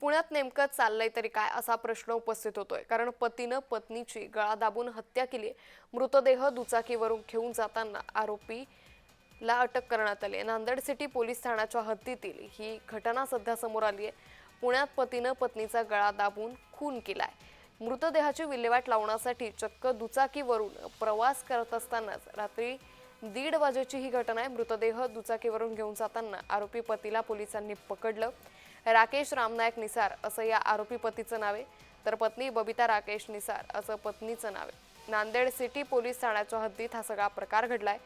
पुण्यात नेमकं चाललंय तरी काय असा प्रश्न उपस्थित होतोय? कारण पतीनं पत्नीची गळा दाबून हत्या केली. मृतदेह दुचाकीवरून घेऊन जाताना आरोपीला अटक करण्यात आली आहे. नांदेड सिटी पोलीस ठाण्याच्या हद्दीतील ही घटना सध्या समोर आली आहे. पुण्यात पतीनं पत्नीचा गळा दाबून खून केलाय. मृतदेहाची विल्हेवाट लावण्यासाठी चक्क दुचाकीवरून प्रवास करत असतानाच रात्री दीड वाजेची ही घटना आहे. मृतदेह दुचाकीवरून घेऊन जाताना आरोपी पतीला पोलिसांनी पकडलं. राकेश रामनायक निसार असं या आरोपी पतीचं नाव आहे. तर पत्नी बबिता राकेश निसार असं पत्नीचं नाव आहे. नांदेड सिटी पोलीस ठाण्याच्या हद्दीत हा सगळा प्रकार घडलाय.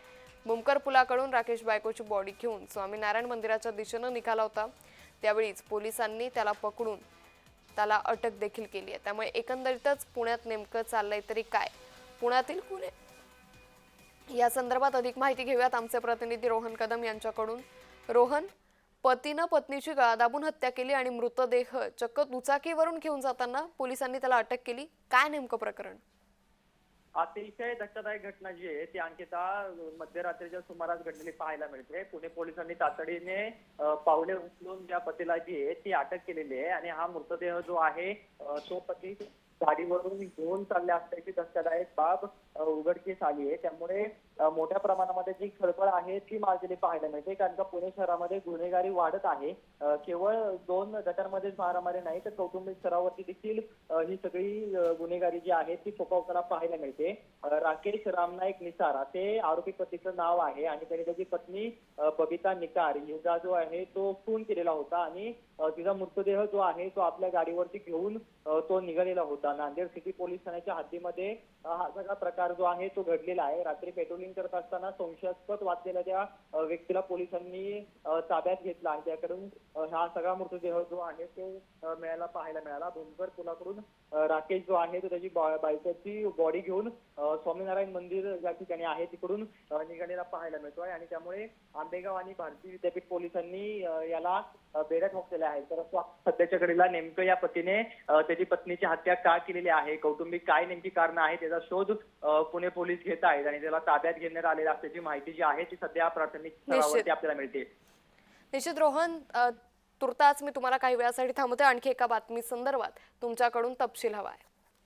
मुमकर पुलाकडून राकेश बायकोची बॉडी घेऊन स्वामीनारायण मंदिराच्या दिशेनं निघाला होता. त्यावेळीच पोलिसांनी त्याला पकडून त्याला अटक देखील केली आहे. त्यामुळे एकंदरीतच पुण्यात नेमकं चाललंय तरी काय? पुण्यातील पुणे या संदर्भात अधिक माहिती घेऊयात आमचे प्रतिनिधी रोहन कदम यांच्याकडून. रोहन पतीनं पत्नीची गळा दाबून हत्या केली आणि मृतदेह चक्क दुचाकीवरून घेऊन जाताना पोलिसांनी त्याला अटक केली. काय नेमकं प्रकरण? अतिशय धक्कादायक घटना जी आहे ती अंकिता मध्यरात्रीच्या सुमारास घडलेली पाहायला मिळते. पुणे पोलिसांनी तातडीने पावले उचलून ज्या पतीला जी आहे ती अटक केलेली आहे आणि हा मृतदेह जो आहे तो पती गाडीवरून घेऊन चालले असल्याची धक्कादायक बाब उघडकीस आली आहे. त्यामुळे मोठ्या प्रमाणामध्ये जी खळबळ आहे ती माजलेली पाहायला मिळते. कारण का पुणे शहरामध्ये गुन्हेगारी वाढत आहे. केवळ दोन गटांमध्येच मारामारी नाही तर कौटुंबिक स्तरावरती देखील ही सगळी गुन्हेगारी जी आहे ती फोकावताना पाहायला मिळते. राकेश रामनाईक निसार असे आरोपी पतीचं नाव आहे. आणि त्याने त्याची पत्नी बबिता निकार हिचा जो आहे तो खून केलेला होता. आणि तिचा मृतदेह जो आहे तो आपल्या गाडीवरती घेऊन तो निघालेला होता. नांदेड सिटी पोलीस ठाण्याच्या हद्दीमध्ये हा सगळा प्रकार जो आहे तो घडलेला आहे. रात्री पेट्रोलिंग करत असताना संशयास्पद वाचलेल्या त्या व्यक्तीला पोलिसांनी ताब्यात घेतला आणि त्याकडून हा सगळा मृतदेह जो आहे तो मिळायला पाहायला मिळाला. भूमकर पुलाकडून राकेश जो आहे तो त्याची बायकाची बॉडी घेऊन स्वामीनारायण मंदिर ज्या ठिकाणी आहे तिकडून निघालेला पाहायला मिळतोय आणि त्यामुळे आंबेगाव आणि भारतीय विद्यापीठ पोलिसांनी याला बेड्या ठोकलेल्या आहेत तर सध्याच्या घडीला नेमकं या पतीने त्याची पत्नीची हत्या का केलेली आहे कौटुंबिक काय नेमकी कारण आहे त्याचा शोध पुणे पोलीस घेत आहेत आणि त्याला ताब्यात घेण्यात आलेला असल्याची माहिती जी आहे ती सध्या प्राथमिक स्तरावरती आपल्याला मिळते. निश्चित रोहन अ, तुर्तास मी तुम्हाला काही वेळासाठी थांबवते. आणखी एका बातमी संदर्भात तुमच्याकडून तपशील हवा आहे.